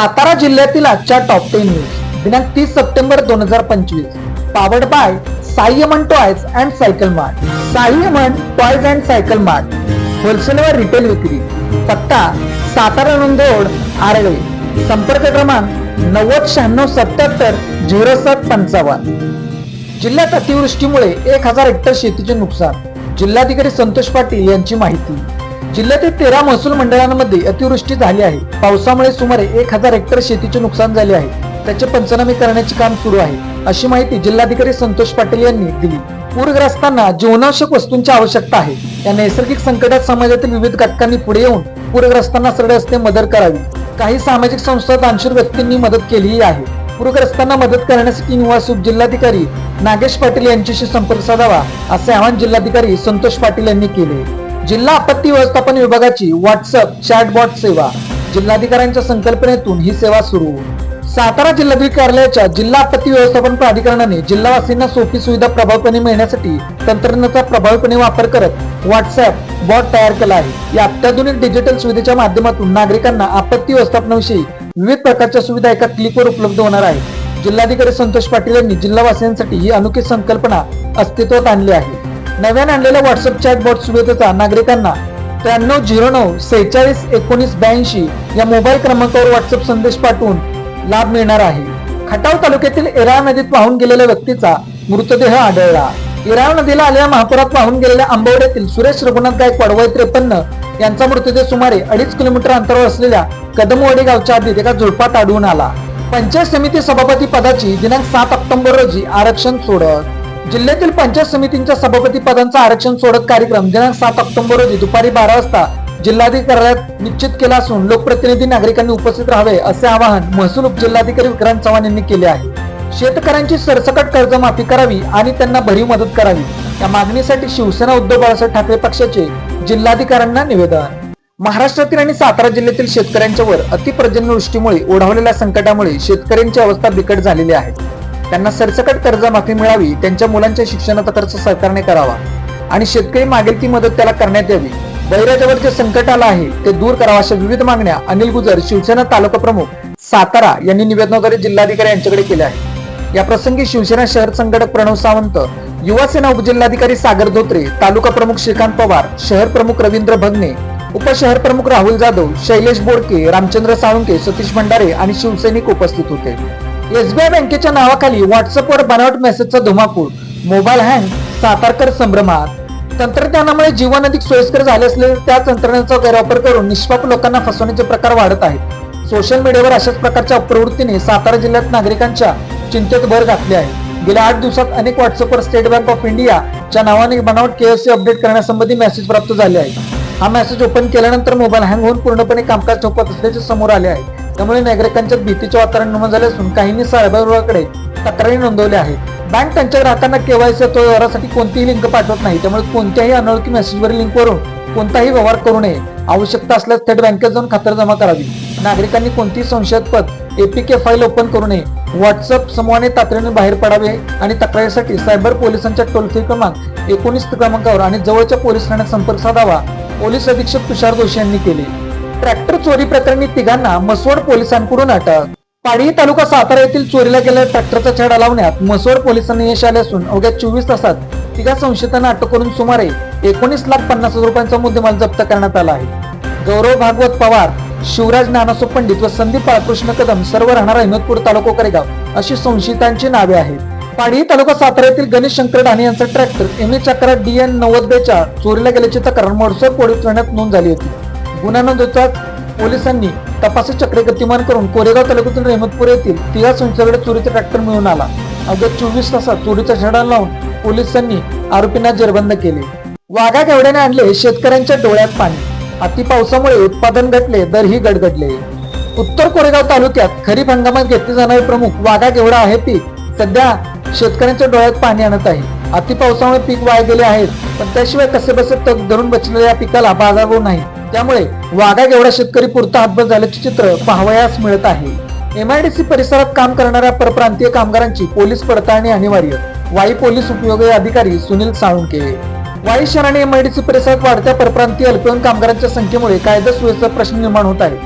सातारा जिल्ह्यातील आजच्या top ten news दिनांक तीस सप्टेंबर दोन हजार पंचवीस. Powered by Simon toys and cycle mart Simon toys and cycle mart wholesale व रिटेल विक्री. पत्ता सातारा नोंदोड आरळे. संपर्क क्रमांक नव्वद शहाण्णव सत्याहत्तर झिरो सात पंचावन्न. जिल्ह्यात अतिवृष्टीमुळे एक हजार हेक्टर शेतीचे नुकसान. जिल्हाधिकारी संतोष पाटील यांची माहिती. जिल्ह्यातील तेरा महसूल मंडळांमध्ये अतिवृष्टी झाली आहे. पावसामुळे सुमारे एक हजार हेक्टर शेतीचे नुकसान झाले आहे. त्याचे पंचनामे करण्याचे काम सुरू आहे अशी माहिती जिल्हाधिकारी संतोष पाटील यांनी दिली. पूरग्रस्तांना जीवनावश्यक वस्तूंची आवश्यकता आहे. या नैसर्गिक संकटात समाजातील विविध घटकांनी पुढे येऊन पूरग्रस्तांना सरळ असते मदत करावी. काही सामाजिक संस्था दानशूर व्यक्तींनी मदत केलीही आहे. पूरग्रस्तांना मदत करण्यासाठी निवास जिल्हाधिकारी नागेश पाटील यांच्याशी संपर्क साधावा असे आवाहन जिल्हाधिकारी संतोष पाटील यांनी केले. जिल्हा आपत्ती व्यवस्थापन विभागाची व्हॉट्सअप चॅटबॉट सेवा. जिल्हाधिकाऱ्यांच्या संकल्पनेतून ही सेवा सुरू. सातारा जिल्हाधिकारी कार्यालयाच्या जिल्हा आपत्ती व्यवस्थापन प्राधिकरणाने जिल्हावासींना सोपी सुविधा प्रभावीपणे मिळण्यासाठी तंत्रज्ञानाचा प्रभावीपणे वापर करत व्हॉट्सअप बॉट तयार केला आहे. या अत्याधुनिक डिजिटल सुविधेच्या माध्यमातून नागरिकांना आपत्ती व्यवस्थापनाविषयी विविध प्रकारच्या सुविधा एका क्लिकवर उपलब्ध होणार आहे जिल्हाधिकारी संतोष पाटील यांनी जिल्हावासियांसाठी ही अनोखी संकल्पना अस्तित्वात आणली आहे. नव्याने आणलेल्या व्हॉट्सअप चॅटबॉट सुविधेचा नागरिकांना त्र्याण्णव झिरो नऊ सेहेचाळीस एकोणीस ब्याऐंशी या मोबाईल क्रमांकावर व्हॉट्सअप संदेश पाठवून लाभ मिळणार आहे. खटाव तालुक्यातील एराळ नदीत वाहून गेलेल्या व्यक्तीचा मृतदेह आढळला. एराळ नदीला आलेल्या महापुरात वाहून गेलेल्या आंबवड्यातील सुरेश रघुनाथ गायकवाड वय त्रेपन्न यांचा मृतदेह सुमारे अडीच किलोमीटर अंतरावर असलेल्या कदमवाडी गावच्या आधीत एका झुडपात आढळून आला. पंचायत समिती सभापती पदाची दिनांक सात ऑक्टोबर रोजी आरक्षण सोडत जिल्ह्यातील पंचायत समितींच्या सभापती पदांचा आरक्षण सोडत कार्यक्रम दिनांक सात ऑक्टोबर रोजी दुपारी बारा वाजता जिल्हाधिकाऱ्यात निश्चित केला असून लोकप्रतिनिधी नागरिकांनी उपस्थित राहावे असे आवाहन महसूल उपजिल्हाधिकारी विक्रांत चव्हाण यांनी केले आहे. शेतकऱ्यांची सरसकट कर्जमाफी करावी आणि त्यांना भरीव मदत करावी या मागणीसाठी शिवसेना उद्धव बाळासाहेब ठाकरे पक्षाचे जिल्हाधिकाऱ्यांना निवेदन. महाराष्ट्रातील आणि सातारा जिल्ह्यातील शेतकऱ्यांच्या वर अतिपर्जन्यवृष्टीमुळे ओढावलेल्या संकटामुळे शेतकऱ्यांची अवस्था बिकट झालेली आहे. त्यांना सरसकट कर्जमाफी मिळावी त्यांच्या मुलांच्या शिक्षणाचा खर्च सरकारने करावा. आणि शेतकरी मागेल ती मदत त्याला करण्यात यावी. बैराजावर जे संकट आलं आहे ते दूर करावा अशा विविध मागण्या अनिल गुजर शिवसेना तालुका प्रमुख सातारा यांनी निवेदनाद्वारे जिल्हाधिकारी यांच्याकडे केल्या आहे या प्रसंगी शिवसेना शहर संघटक प्रणव सावंत युवा सेना उपजिल्हाधिकारी सागर धोत्रे तालुका प्रमुख श्रीकांत पवार शहर प्रमुख रवींद्र भगने उपशहर प्रमुख राहुल जाधव शैलेश बोडके रामचंद्र साळुंके सतीश भंडारे आणि शिवसैनिक उपस्थित होते. एसबीआय बँकेच्या नावाखाली व्हॉट्सअपवर बनावट मेसेजचा धुमाकूळ मोबाईल हँग सातारकर संभ्रमात. तंत्रज्ञानामुळे जीवन अधिक सोयीस्कर झाले असले त्या तंत्रज्ञानाचा गैरवापर करून निष्पाप लोकांना फसवण्याचे प्रकार वाढत आहेत. सोशल मीडियावर अशाच प्रकारच्या प्रवृत्तीने सातारा जिल्ह्यात नागरिकांच्या चिंतेत भर घातली आहे. गेल्या आठ दिवसात अनेक व्हॉट्सअपवर स्टेट बँक ऑफ इंडियाच्या नावाने बनावट केएससी अपडेट करण्यासंबंधी मेसेज प्राप्त झाले आहे हा मेसेज ओपन केल्यानंतर मोबाईल हँग होऊन पूर्णपणे कामकाज ठोकत असल्याचे समोर आले आहे. त्यामुळे नागरिकांच्या भीतीचे वातावरण निर्माण झाले असून काहींनी सायबरकडे तक्रारी नोंदवल्या आहेत. बँक त्यांच्या ग्राहकांना केवायसी अथवा व्यवहारासाठी कोणतीही लिंक पाठवत नाही. त्यामुळे कोणत्याही अनोळखी मेसेजवरील लिंकवरून कोणताही व्यवहार करू नये. आवश्यकता असल्यास थेट बँकेत जाऊन खातर जमा करावी. नागरिकांनी कोणतीही संशयास्पद एपीके फाईल ओपन करू नये. व्हॉट्सअप समूहाने तातडीने बाहेर पडावे आणि तक्रारीसाठी सायबर पोलिसांच्या टोल फ्री क्रमांक एकोणीस क्रमांकावर आणि जवळच्या पोलीस ठाण्यात संपर्क साधावा पोलीस अधीक्षक तुषार जोशी यांनी केले. ट्रॅक्टर चोरी प्रकरणी तिघांना मसवड पोलिसांकडून अटक. पाडळी तालुका सातारा येथील चोरीला गेलेल्या ट्रॅक्टरचा छेडा लावण्यात मसवड पोलिसांनी यश आले असून अवघ्या चोवीस तासात तिघा संशयितांना अटक करून सुमारे एकोणीस लाख पन्नास हजार रुपयांचा मुद्देमाल जप्त करण्यात आला आहे. गौरव भागवत पवार शिवराज नानासो पंडित व संदीप बाळकृष्ण कदम सर्व राहणार अहमदपूर तालुका करेगाव अशी संशयितांची नावे आहेत. पाडळी तालुका सातारा येथील गणेश शंकर ढाणे यांचा ट्रॅक्टर एम एच अकरा डी एन नव्वद बेच्या चोरीला गेल्याची तक्रार मडसोर पोलीस ठाण्यात नोंद झाली होती. गुन्हा नोंदवताच पोलिसांनी तपासी चक्रे गतिमान करून कोरेगाव तालुक्यातील रेहमतपूर येथील तिघा संस्थेकडे चोरीचा ट्रॅक्टर मिळून आला. अवघ्या चोवीस तासात चोरीचा छडा लावून पोलिसांनी आरोपींना जेरबंद केले. वाघा घेवड्याने आणले शेतकऱ्यांच्या डोळ्यात पाणी. अति पावसामुळे उत्पादन घटले दरही गडगडले. उत्तर कोरेगाव तालुक्यात खरीप हंगामात घेतले जाणारे प्रमुख वाघा गेवडा आहे पीक. सध्या शेतकऱ्यांच्या डोळ्यात पाणी आणत आहे. अति पावसामुळे पीक वाया गेले आहेत. पण त्याशिवाय कसे बसे तग धरून बसलेल्या या पिकाला बाजारभाव नाही. त्यामुळे वाघा एवढा शेतकरी पुरता हातभर झाल्याचे चित्र पाहावयास मिळत आहे. एमआयडीसी परिसरात काम करणाऱ्या परप्रांतीय कामगारांची पोलीस पडताळणी अनिवार्य. वाई पोलीस उपयोगी अधिकारी सुनील साळुंके. वाई शहर आणि एमआयडीसी परिसरात वाढत्या परप्रांतीय अल्पवयीन कामगारांच्या संख्येमुळे कायदा सुव्यवस्था प्रश्न निर्माण होत आहे.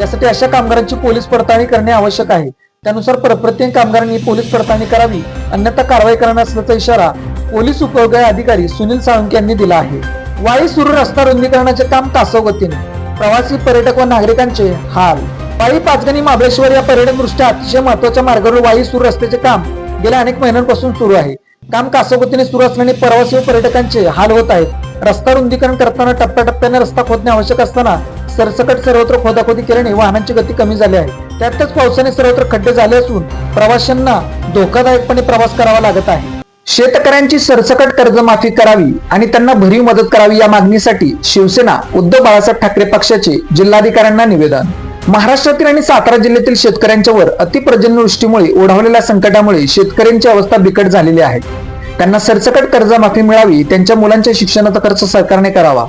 यासाठी अशा कामगारांची पोलीस पडताळणी करणे आवश्यक आहे. त्यानुसार परप्रत्येक कामगारांनी पोलीस पडताळणी करावी अन्यथा कारवाई करणार असल्याचा इशारा पोलीस उपविभागीय अधिकारी सुनील साळुंके यांनी दिला आहे. वाई सुरू रस्ता रुंदीकरणाचे काम तासवगतीने प्रवासी पर्यटक व नागरिकांचे हाल. वाई पाचगणी महाबळेश्वर या पर्यटन दृष्ट्या अतिशय महत्त्वाच्या मार्गावर वाई सुरू रस्त्याचे काम गेल्या अनेक महिन्यांपासून सुरू आहे. काम कासोगतीने सुरू असल्याने प्रवासी व पर्यटकांचे हाल होत आहेत. रस्ता रुंदीकरण करताना टप्प्याटप्प्याने रस्ता खोदणे आवश्यक असताना सरसकट सर्वत्र खोदाखोदी केल्याने वाहनांची गती कमी झाली आहे. त्यातच पावसाने सर्वत्र खड्डे झाले असून प्रवाशांना धोकादायकपणे प्रवास करावा लागत आहे. शेतकऱ्यांची सरसकट कर्जमाफी करावी आणि त्यांना भरीव मदत करावी या मागणीसाठी शिवसेना उद्धव बाळासाहेब ठाकरे पक्षाचे जिल्हाधिकाऱ्यांना निवेदन. महाराष्ट्रातील आणि सातारा जिल्ह्यातील शेतकऱ्यांच्यावर अतिपर्जन्यवृष्टीमुळे ओढावलेल्या संकटामुळे शेतकऱ्यांची अवस्था बिकट झालेली आहे. त्यांना सरसकट कर्जमाफी मिळावी त्यांच्या मुलांच्या शिक्षणाचा खर्च सरकारने करावा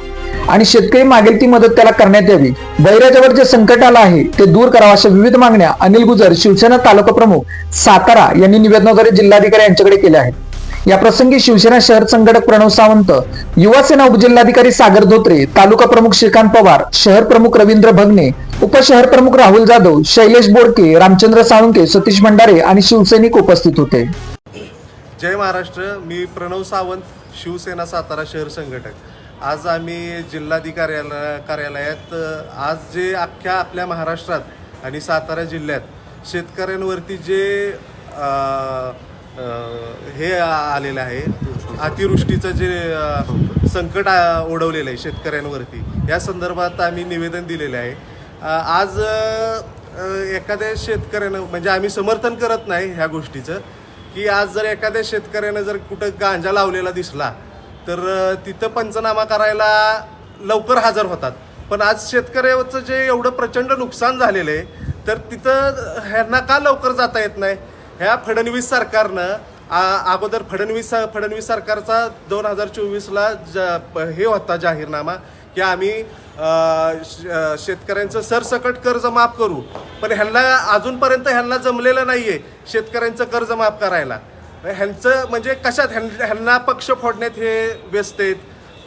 आणि शेतकरी मागेल ती मदत त्याला करण्यात यावी. बैराजावर जे संकट आलं आहे ते दूर करावं अशा विविध मागण्या अनिल गुजर शिवसेना तालुका प्रमुख सातारा यांनी निवेदनाद्वारे जिल्हाधिकारी यांच्याकडे केल्या आहेत. या प्रसंगी शिवसेना शहर संघटक प्रणव सावंत युवासेना उपजिल्हाधिकारी सागर धोत्रे तालुका प्रमुख श्रीकांत पवार शहर प्रमुख रवींद्र भगने उपशहर प्रमुख राहुल जाधव शैलेश बोडके रामचंद्र साळुंके सतीश भंडारे आणि शिवसैनिक उपस्थित होते. जय महाराष्ट्र. मी प्रणव सावंत शिवसेना सातारा शहर संघटक. आज आम्ही जिल्हाधिकार्यालय कार्यालयात आज जे अख्ख्या आपल्या महाराष्ट्रात आणि सातारा जिल्ह्यात शेतकऱ्यांवरती जे हे आलेलं आहे. अतिवृष्टीचं जे संकट ओढवलेलं आहे शेतकऱ्यांवरती या संदर्भात आम्ही निवेदन दिलेलं आहे. आज एखाद्या शेतकऱ्यानं म्हणजे आम्ही समर्थन करत नाही ह्या गोष्टीचं की आज जर एखाद्या शेतकऱ्यानं जर कुठं गांजा लावलेला दिसला तर तिथं पंचनामा करायला लवकर हजर होतात. पण आज शेतकऱ्याचं जे एवढं प्रचंड नुकसान झालेलं आहे तर तिथं ह्यांना का लवकर जाता येत नाही? ह्या फडणवीस सरकारनं अगोदर फडणवीस फडणवीस सरकारचा दोन हजार चोवीसला ज प- हे होता जाहीरनामा की आम्ही शेतकऱ्यांचं सरसकट कर्ज माफ करू. पण ह्यांना अजूनपर्यंत ह्यांना जमलेलं नाही आहे शेतकऱ्यांचं कर्ज माफ करायला. ह्यांचं म्हणजे कशात? ह्यां- ह्यांना पक्ष फोडण्यात हे व्यस्त आहेत.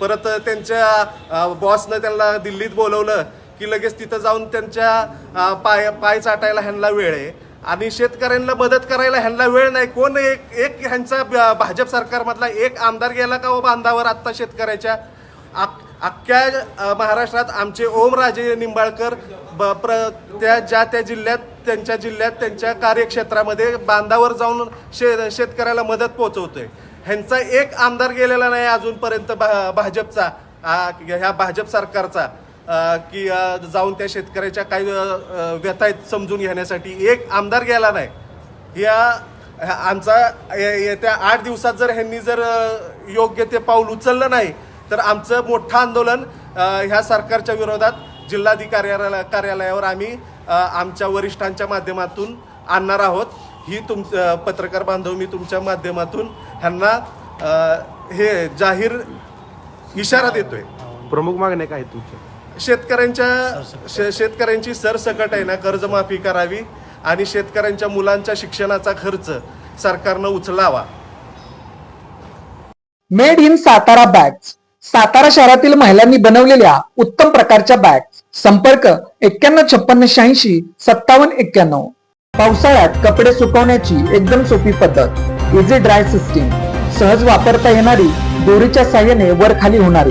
परत त्यांच्या बॉसनं त्यांना दिल्लीत बोलवलं की लगेच तिथं जाऊन त्यांच्या पाय पाय चाटायला ह्यांना वेळ आहे. आणि शेतकऱ्यांना मदत करायला ह्यांना वेळ नाही. कोण एक एक ह्यांचा ब- भाजप सरकारमधला एक आमदार गेला का हो बांधावर आत्ता शेतकऱ्याच्या? अख्ख्या महाराष्ट्रात आमचे ओमराजे निंबाळकर ब- प्र त्या ज्या त्या जिल्ह्यात त्यांच्या जिल्ह्यात त्यांच्या कार्यक्षेत्रामध्ये बांधावर जाऊन शे शेतकऱ्याला मदत पोहोचवतोय. ह्यांचा एक आमदार गेलेला नाही अजूनपर्यंत भा- भाजपचा ह्या भाजप सरकारचा. की जाऊन त्या शेतकऱ्याच्या काही व्यथा आहेत समजून घेण्यासाठी. एक आमदार गेला नाही. या आमचा ये- येत्या आठ दिवसात जर ह्यांनी जर योग्य ते पाऊल उचललं नाही तर आमचं मोठं आंदोलन ह्या सरकारच्या विरोधात जिल्हाधिकारी कार्यालयावर आम्ही आमच्या वरिष्ठांच्या माध्यमातून आणणार आहोत. ही तुम पत्रकार बांधव मी तुमच्या माध्यमातून ह्यांना हे जाहीर इशारा देतोय. प्रमुख मागण्या काय तुमच्या? शेतकऱ्यांच्या शेतकऱ्यांची सरसकट आहे ना कर्जमाफी करावी आणि शेतकऱ्यांच्या मुलांच्या शिक्षणाचा खर्च सरकारनं उचलावा. Made in Satara bags Satara शहरातील महिलांनी बनवलेल्या उत्तम प्रकारच्या बॅग्स संपर्क एक्क्याण्णव छप्पन्न शहाऐंशी सत्तावन्न एक्क्याण्णव. पावसाळ्यात कपडे सुकवण्याची एकदम सोपी पद्धत. इझी ड्राय सिस्टीम सहज वापरता येणारी दोरीच्या साह्याने वर खाली होणारी.